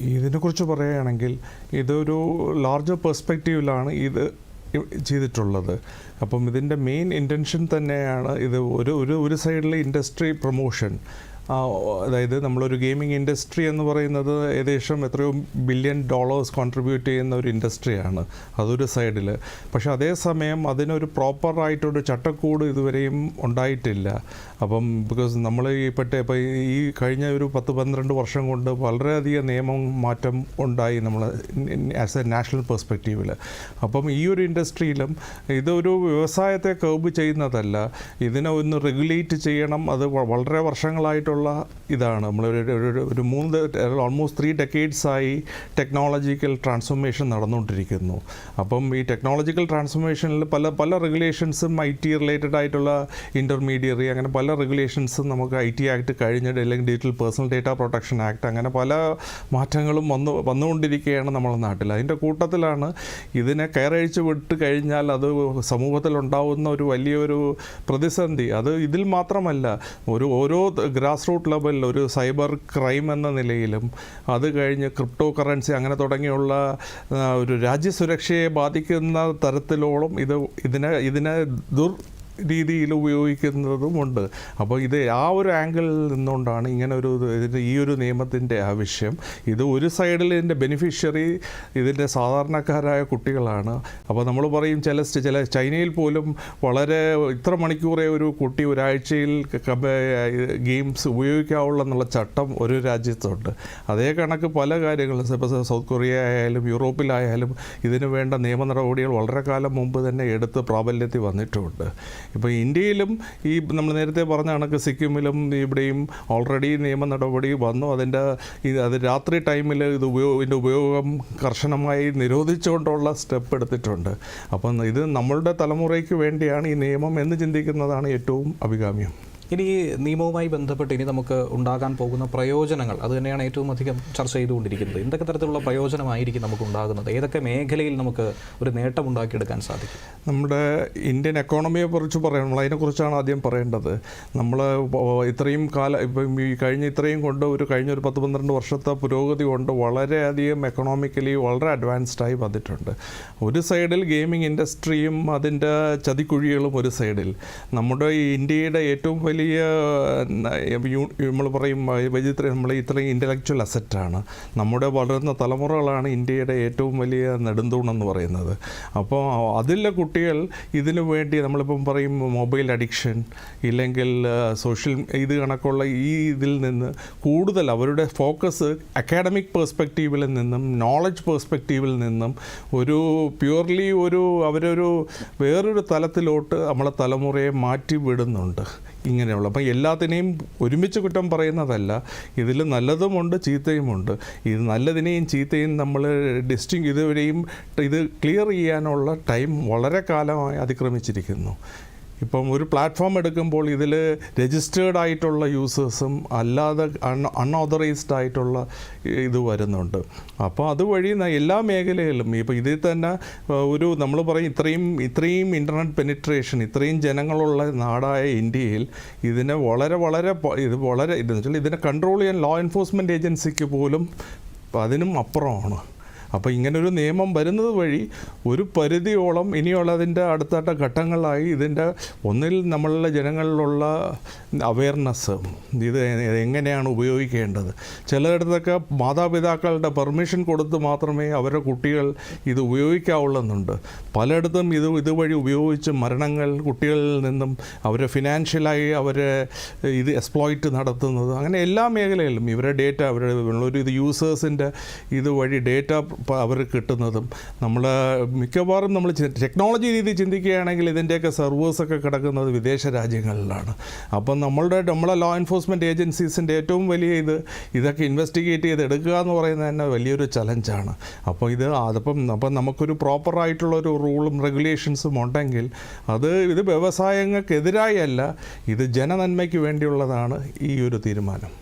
ഇതിനെക്കുറിച്ച് പറയുകയാണെങ്കിൽ ഇതൊരു ലാർജർ പെർസ്പെക്റ്റീവിലാണ് ഇത് ചെയ്തിട്ടുള്ളത്. അപ്പം ഇതിന്റെ മെയിൻ ഇന്റൻഷൻ തന്നെയാണ് ഇത് ഒരു ഒരു ഒരു സൈഡിൽ ഇൻഡസ്ട്രി പ്രൊമോഷൻ അതായത് നമ്മളൊരു ഗെയിമിംഗ് ഇൻഡസ്ട്രി എന്ന് പറയുന്നത് ഏകദേശം എത്രയോ ബില്യൺ ഡോളേഴ്സ് കോൺട്രിബ്യൂട്ട് ചെയ്യുന്ന ഒരു ഇൻഡസ്ട്രിയാണ് അതൊരു സൈഡിൽ പക്ഷെ അതേസമയം അതിനൊരു പ്രോപ്പറായിട്ടൊരു ചട്ടക്കൂട് ഇതുവരെയും ഉണ്ടായിട്ടില്ല. അപ്പം ബിക്കോസ് നമ്മൾ ഈ പെട്ട ഇപ്പോൾ ഈ കഴിഞ്ഞ ഒരു പത്ത് പന്ത്രണ്ട് വർഷം കൊണ്ട് വളരെയധികം നിയമം മാറ്റം ഉണ്ടായി നമ്മൾ ആസ് എ നാഷണൽ പെർസ്പെക്റ്റീവിൽ അപ്പം ഈ ഒരു ഇൻഡസ്ട്രിയിലും ഇതൊരു വ്യവസായത്തെ കേബ് ചെയ്യുന്നതല്ല. ഇതിനെ ഒന്ന് റെഗുലേറ്റ് ചെയ്യണം. അത് വളരെ വളരെ വർഷങ്ങളായിട്ടുള്ള ഇതാണ്. നമ്മൾ ഒരു- മൂന്ന് ഓൾമോസ്റ്റ് ത്രീ ഡെക്കേഡ്സായി ടെക്നോളജിക്കൽ ട്രാൻസ്ഫോർമേഷൻ നടന്നുകൊണ്ടിരിക്കുന്നു. അപ്പം ഈ ടെക്നോളജിക്കൽ ട്രാൻസ്ഫോർമേഷനിൽ പല പല റെഗുലേഷൻസും ഐ ടി റിലേറ്റഡ് ആയിട്ടുള്ള ഇന്റർമീഡിയറി അങ്ങനെ പല റെഗുലേഷൻസും നമുക്ക് ഐ ടി ആക്ട് കഴിഞ്ഞ അല്ലെങ്കിൽ digital personal data protection act അങ്ങനെ പല മാറ്റങ്ങളും വന്നു വന്നുകൊണ്ടിരിക്കുകയാണ് നമ്മുടെ നാട്ടിൽ. അതിന്റെ കൂട്ടത്തിലാണ് ഇതിനെ കയറഴിച്ച് വിട്ട് കഴിഞ്ഞാൽ അത് സമൂഹത്തിൽ ഉണ്ടാവുന്ന ഒരു വലിയൊരു പ്രതിസന്ധി. അത് ഇതിൽ മാത്രമല്ല ഒരു ഓരോ ഗ്രാസ് റൂട്ട് ലെവലിൽ ഒരു സൈബർ ക്രൈം എന്ന നിലയിലും അത് കഴിഞ്ഞ് ക്രിപ്റ്റോ കറൻസി അങ്ങനെ തുടങ്ങിയുള്ള ഒരു രാജ്യസുരക്ഷയെ ബാധിക്കുന്ന തരത്തിലോളം ഇത് ഇതിനെ ഇതിനെ ദുർ രീതിയിൽ ഉപയോഗിക്കുന്നതുമുണ്ട് അപ്പോൾ ഇത് ആ ഒരു ആംഗിളിൽ നിന്നുകൊണ്ടാണ് ഇങ്ങനെ ഒരു ഈ ഒരു നിയമത്തിന്റെ ആവശ്യം. ഇത് ഒരു സൈഡിൽ ഇതിന്റെ ബെനിഫിഷ്യറി ഇതിന്റെ സാധാരണക്കാരായ കുട്ടികളാണ്. അപ്പോൾ നമ്മൾ പറയും ചില ചില ചൈനയിൽ പോലും വളരെ ഇത്ര മണിക്കൂറേ ഒരു കുട്ടി ഒരാഴ്ചയിൽ ഗെയിംസ് ഉപയോഗിക്കാവുള്ള എന്നുള്ള ചട്ടം ഒരു രാജ്യത്തുണ്ട്. അതേ കണക്ക് പല കാര്യങ്ങളും ഇപ്പോൾ സൗത്ത് കൊറിയ ആയാലും യൂറോപ്പിലായാലും ഇതിനു വേണ്ട നിയമ നടപടികൾ വളരെ കാലം മുമ്പ് തന്നെ എടുത്ത് പ്രാബല്യത്തിൽ വന്നിട്ടുമുണ്ട് ഇപ്പോൾ ഇന്ത്യയിലും ഈ നമ്മൾ നേരത്തെ പറഞ്ഞ കണക്ക് സിക്കിമിലും ഇവിടെയും ഓൾറെഡി നിയമ നടപടി വന്നു. അതിന്റെ അത് രാത്രി ടൈമിൽ ഇത് ഉപയോഗ ഇതിന്റെ ഉപയോഗം കർശനമായി നിരോധിച്ചുകൊണ്ടുള്ള സ്റ്റെപ്പ് എടുത്തിട്ടുണ്ട്. അപ്പം ഇത് നമ്മളുടെ തലമുറയ്ക്ക് വേണ്ടിയാണ് ഈ നിയമം എന്ന് ചിന്തിക്കുന്നതാണ് ഏറ്റവും അഭികാമ്യം. ഇനി നിയമവുമായി ബന്ധപ്പെട്ട് ഇനി നമുക്ക് ഉണ്ടാകാൻ പോകുന്ന പ്രയോജനങ്ങൾ അത് തന്നെയാണ് ഏറ്റവും അധികം ചർച്ച ചെയ്തുകൊണ്ടിരിക്കുന്നത്. എന്തൊക്കെ തരത്തിലുള്ള പ്രയോജനമായിരിക്കും നമുക്ക് ഉണ്ടാകുന്നത്? ഏതൊക്കെ മേഖലയിൽ നമുക്ക് ഒരു നേട്ടം ഉണ്ടാക്കിയെടുക്കാൻ സാധിക്കും? നമ്മുടെ ഇന്ത്യൻ എക്കോണമിയെ കുറിച്ച് പറയണം അതിനെക്കുറിച്ചാണ് ആദ്യം പറയേണ്ടത്. നമ്മൾ ഇത്രയും കാലം ഇപ്പം ഈ കഴിഞ്ഞ ഇത്രയും കൊണ്ട് ഒരു കഴിഞ്ഞ ഒരു പത്ത് പന്ത്രണ്ട് വർഷത്തെ പുരോഗതി കൊണ്ട് വളരെയധികം എക്കണോമിക്കലി വളരെ അഡ്വാൻസ്ഡായി വന്നിട്ടുണ്ട്. ഒരു സൈഡിൽ ഗെയിമിംഗ് ഇൻഡസ്ട്രിയും അതിന്റെ ചതിക്കുഴികളും ഒരു സൈഡിൽ. നമ്മുടെ ഇന്ത്യയുടെ ഏറ്റവും വലിയ നമ്മൾ പറയും വൈചിത്ര നമ്മൾ ഇത്രയും ഇന്റലക്ച്വൽ അസറ്റാണ് നമ്മുടെ വളരുന്ന തലമുറകളാണ് ഇന്ത്യയുടെ ഏറ്റവും വലിയ നെടുന്തൂണെന്ന് പറയുന്നത്. അപ്പോൾ അതിലെ കുട്ടികൾ ഇതിനു വേണ്ടി നമ്മളിപ്പം പറയും മൊബൈൽ അഡിക്ഷൻ ഇല്ലെങ്കിൽ സോഷ്യൽ ഇത് കണക്കുള്ള ഈ ഇതിൽ നിന്ന് കൂടുതൽ അവരുടെ ഫോക്കസ് അക്കാഡമിക് പേഴ്സ്പെക്റ്റീവിൽ നിന്നും നോളജ് പേഴ്സ്പെക്റ്റീവിൽ നിന്നും ഒരു പ്യുവർലി ഒരു അവരൊരു വേറൊരു തലത്തിലോട്ട് നമ്മളെ തലമുറയെ മാറ്റി വിടുന്നുണ്ട് ഇങ്ങനെയുള്ള. അപ്പം എല്ലാത്തിനെയും ഒരുമിച്ച് കുറ്റം പറയുന്നതല്ല. ഇതിൽ നല്ലതുമുണ്ട് ചീത്തയുമുണ്ട്. ഇത് നല്ലതിനെയും ചീത്തയും നമ്മൾ ഡിസ്റ്റിങ് ഇതുവരെയും ഇത് ക്ലിയർ ചെയ്യാനുള്ള ടൈം വളരെ കാലമായി അതിക്രമിച്ചിരിക്കുന്നു. ഇപ്പം ഒരു പ്ലാറ്റ്ഫോം എടുക്കുമ്പോൾ ഇതിൽ രജിസ്റ്റേർഡ് ആയിട്ടുള്ള യൂസേഴ്സും അല്ലാതെ അൺഓതറൈസ്ഡ് ആയിട്ടുള്ള ഇത് വരുന്നുണ്ട്. അപ്പോൾ അതുവഴി എല്ലാ മേഖലയിലും ഇപ്പോൾ ഇതിൽ തന്നെ ഒരു നമ്മൾ പറയും ഇത്രയും ഇത്രയും ഇന്റർനെറ്റ് പെനിട്രേഷൻ ഇത്രയും ജനങ്ങളുള്ള നാടായ ഇന്ത്യയിൽ ഇതിനെ വളരെ വളരെ ഇത് വളരെ ഇതെന്ന് വെച്ചാൽ ഇതിനെ കൺട്രോൾ ചെയ്യാൻ ലോ എൻഫോഴ്സ്മെന്റ് ഏജൻസിക്ക് പോലും അതിനും അപ്പുറമാണ്. അപ്പോൾ ഇങ്ങനൊരു നിയമം വരുന്നത് വഴി ഒരു പരിധിയോളം ഇനിയുള്ളതിന്റെ അടുത്തട്ട ഘട്ടങ്ങളായി ഇതിന്റെ ഒന്നിൽ നമ്മളുടെ ജനങ്ങളിലുള്ള അവയർനെസ് ഇത് എങ്ങനെയാണ് ഉപയോഗിക്കേണ്ടത്? ചിലയിടത്തൊക്കെ മാതാപിതാക്കളുടെ പെർമിഷൻ കൊടുത്ത് മാത്രമേ അവരുടെ കുട്ടികൾ ഇത് ഉപയോഗിക്കാവുള്ളെന്നുണ്ട്. പലയിടത്തും ഇത് ഇതുവഴി ഉപയോഗിച്ച് മരണങ്ങൾ കുട്ടികളിൽ നിന്നും അവരെ ഫിനാൻഷ്യലായി അവരെ ഇത് എക്സ്പ്ലോയിറ്റ് നടത്തുന്നത്. അങ്ങനെ എല്ലാ മേഖലയിലും ഇവരുടെ ഡേറ്റ അവരുടെ ഒരു ഇത് യൂസേഴ്സിന്റെ ഇതുവഴി ഡേറ്റ അവർ കിട്ടുന്നതും നമ്മൾ മിക്കവാറും നമ്മൾ ടെക്നോളജി രീതി ചിന്തിക്കുകയാണെങ്കിൽ ഇതിന്റെയൊക്കെ സെർവേഴ്സൊക്കെ കിടക്കുന്നത് വിദേശ രാജ്യങ്ങളിലാണ്. അപ്പം നമ്മളുടെ നമ്മളെ ലോ എൻഫോഴ്സ്മെന്റ് ഏജൻസീസിന്റെ ഏറ്റവും വലിയ ഇത് ഇതൊക്കെ ഇൻവെസ്റ്റിഗേറ്റ് ചെയ്ത് എടുക്കുക എന്ന് പറയുന്നത് തന്നെ വലിയൊരു ചലഞ്ചാണ് അപ്പോൾ ഇത് അതിപ്പം അപ്പം നമുക്കൊരു പ്രോപ്പറായിട്ടുള്ളൊരു റൂളും റെഗുലേഷൻസും ഉണ്ടെങ്കിൽ അത് ഇത് വ്യവസായങ്ങൾക്കെതിരായി അല്ല ഇത് ജനനന്മയ്ക്ക് വേണ്ടിയുള്ളതാണ് ഈ ഒരു തീരുമാനം.